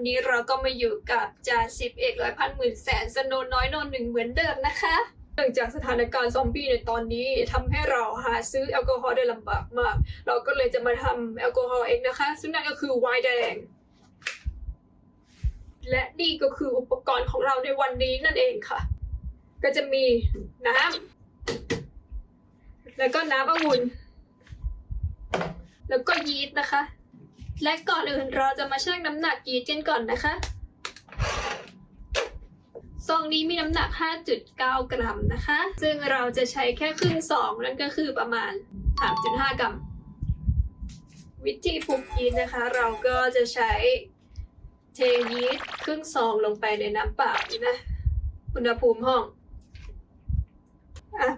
ันนี้เราก็มาอยู่กับจ่าสิบเอกร้อยพันหมื่นแสนสโนน้อยโนนหนึ่งเหมือนเดิมนะคะเนื่องจากสถานการณ์ซอมบี้ในตอนนี้ทำให้เราหาซื้อแอลกอฮอล์ได้ลำบากมาก เราก็เลยจะมาทำแอลกอฮอล์เองนะคะ ซึ่งนั่นก็คือไวน์แดง และนี่ก็คืออุปกรณ์ของเราในวันนี้นั่นเองค่ะ ก็จะมีน้ำแล้วก็น้ำองุ่นแล้วก็ยีสต์นะคะ และก่อนอื่นเราจะมาชั่งน้ำหนักยีสต์กันก่อนนะคะ ซองนี้มีน้ำหนัก 5.9 กรัมนะคะ ซึ่งเราจะใช้แค่ครึ่งซองนั่นก็คือประมาณ 3.5 กรัม วิธีปรุงยีสต์นะคะ เราก็จะใช้เทยีสต์ครึ่งซองลงไปในน้ำเปล่านี่นะ อุณหภูมิห้อง อะ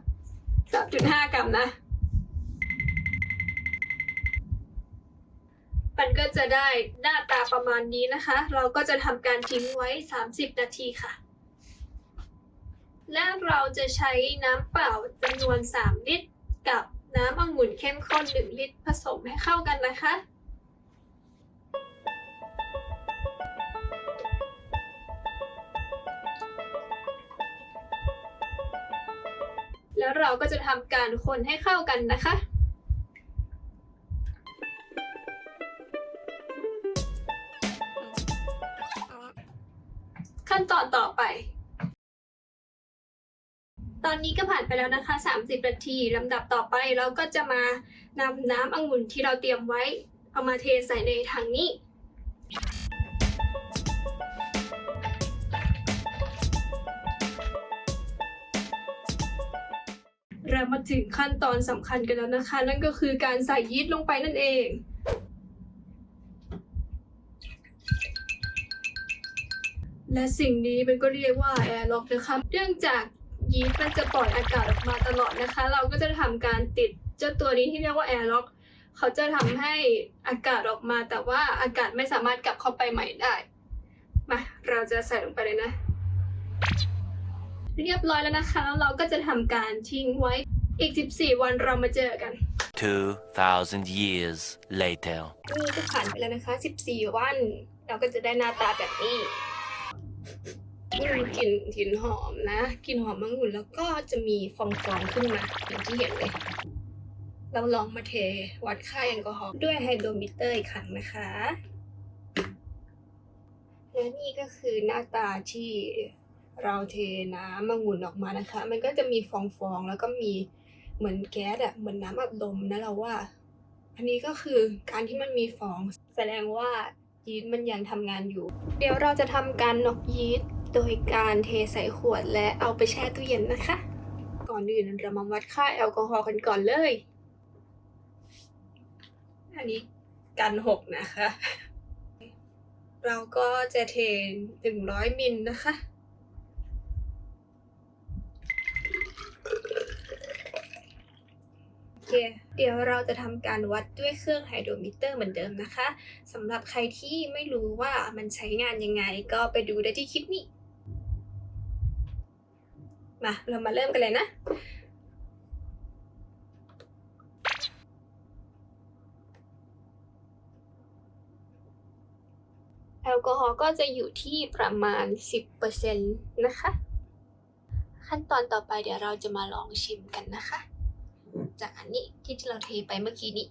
3.5 กรัมนะ มันก็จะได้หน้าตาประมาณนี้นะคะ เราก็จะทำการทิ้งไว้ 30 นาทีค่ะ และเราจะใช้น้ำเปล่าจำนวน 3 ลิตร กับน้ำองุ่นเข้มข้น 1 ลิตร ผสมให้เข้ากันนะคะแล้วเราก็จะทำการคนให้เข้ากันนะคะ ขั้นตอนต่อไป ตอนนี้ก็ผ่านไปแล้วนะคะ 30 นาทีลำดับต่อไปเราก็จะมานำน้ำองุ่นที่เราเตรียมไว้ เอามาเทใส่ในถังนี้เรามาถึงขั้นตอนสำคัญกันแล้วนะคะ นั่นก็คือการใส่ยีสต์ลงไปนั่นเอง และสิ่งนี้มันก็เรียกว่าแอร์ล็อกนะคะเนื่องจากยีสต์มันจะปล่อยอากาศออกมาตลอดนะคะ เราก็จะทำการติดเจ้าตัวนี้ที่เรียกว่าแอร์ล็อกเขาจะทำให้อากาศออกมา แต่ว่าอากาศไม่สามารถกลับเข้าไปใหม่ได้มาเราจะใส่ลงไปเลยนะ เรียบร้อยแล้วนะคะแล้วเราก็จะทำการทิ้งไว้อีก 14 วันเรามาเจอกัน 2,000 years later. นี่ก็ผ่านไปแล้วนะคะ 14 วัน เราก็จะได้หน้าตาแบบนี้อืม กลิ่นกลิ่นหอมนะกลิ่นหอมมะงุ่นแล้วก็จะมีฟองๆขึ้นมาอย่างที่เห็นเลย เราลองมาเทวัดค่าแอลกอฮอล์ด้วยไฮโดรมิเตอร์อีกครั้งนะคะและนี่ก็คือหน้าตาที่เราเทน้ำมะงุ่นออกมานะคะ มันก็จะมีฟองๆแล้วก็มีเหมือนแก๊สอะเหมือนน้ำอัดลมนะเราว่า อันนี้ก็คือการที่มันมีฟองแสดงว่ายีสต์มันยังทำงานอยู่ เดี๋ยวเราจะทำการนอกยีสต์ โดยการเทใส่ขวดและเอาไปแช่ตู้เย็นนะคะ ก่อนอื่นเรามาวัดค่าแอลกอฮอล์กันก่อนเลย อันนี้กันหกนะคะ เราก็จะเทหนึ่งร้อยมิลนะคะคเดี๋ยวเราจะทำการวัดด้วยเครื่องไฮโดรมิเตอร์เหมือนเดิมนะคะสำหรับใครที่ไม่รู้ว่ามันใช้งานยังไงก็ไปดูได้ที่คลิปนี้ มาเรามาเริ่มกันเลยนะแอลกอฮอล์ก็จะอยู่ที่ประมาณ 10%นะคะ ขั้นตอนต่อไปเดี๋ยวเราจะมาลองชิมกันนะคะ จากอันนี้ที่เราเทไปเมื่อกี้นี้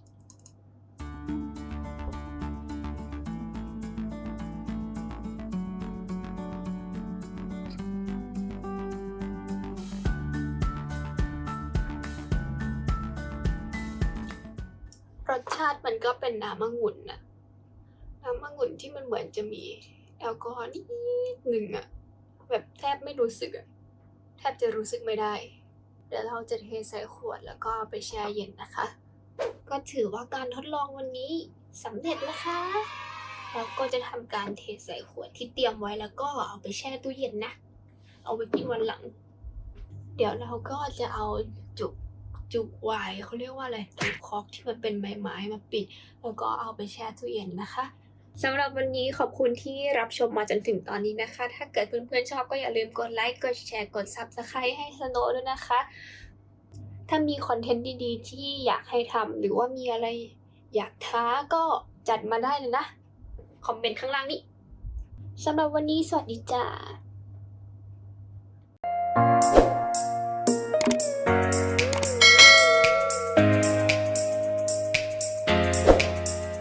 รสชาติมันก็เป็นน้ำองุ่นน่ะน้ำองุ่นที่มันเหมือนจะมีแอลกอฮอล์นิดหนึ่งอะแบบแทบไม่รู้สึกอะแทบจะรู้สึกไม่ได้ เดี๋ยวเราจะเทใส่ขวดแล้วก็เอาไปแช่เย็นนะคะ ก็ถือว่าการทดลองวันนี้สำเร็จนะคะแล้วก็จะทำการเทใส่ขวดที่เตรียมไว้แล้วก็เอาไปแช่ตู้เย็นนะ เอาไว้กินวันหลัง เดี๋ยวเราก็จะเอาจุก จุกไวน์เขาเรียกว่าอะไรจุกคอกที่มันเป็นไม้ไม้ๆมาปิด แล้วก็เอาไปแช่ตู้เย็นนะคะสำหรับวันนี้ขอบคุณที่รับชมมาจนถึงตอนนี้นะคะ ถ้าเกิดเพื่อนๆชอบก็อย่าลืมกดไลค์ กดแชร์ กด Subscribe ให้สโนด้วยนะคะ ถ้ามีคอนเทนต์ดีๆ ที่อยากให้ทำหรือว่ามีอะไรอยากท้าก็จัดมาได้เลยนะ คอมเมนต์ข้างล่างนี้สำหรับวันนี้สวัสดีจ้า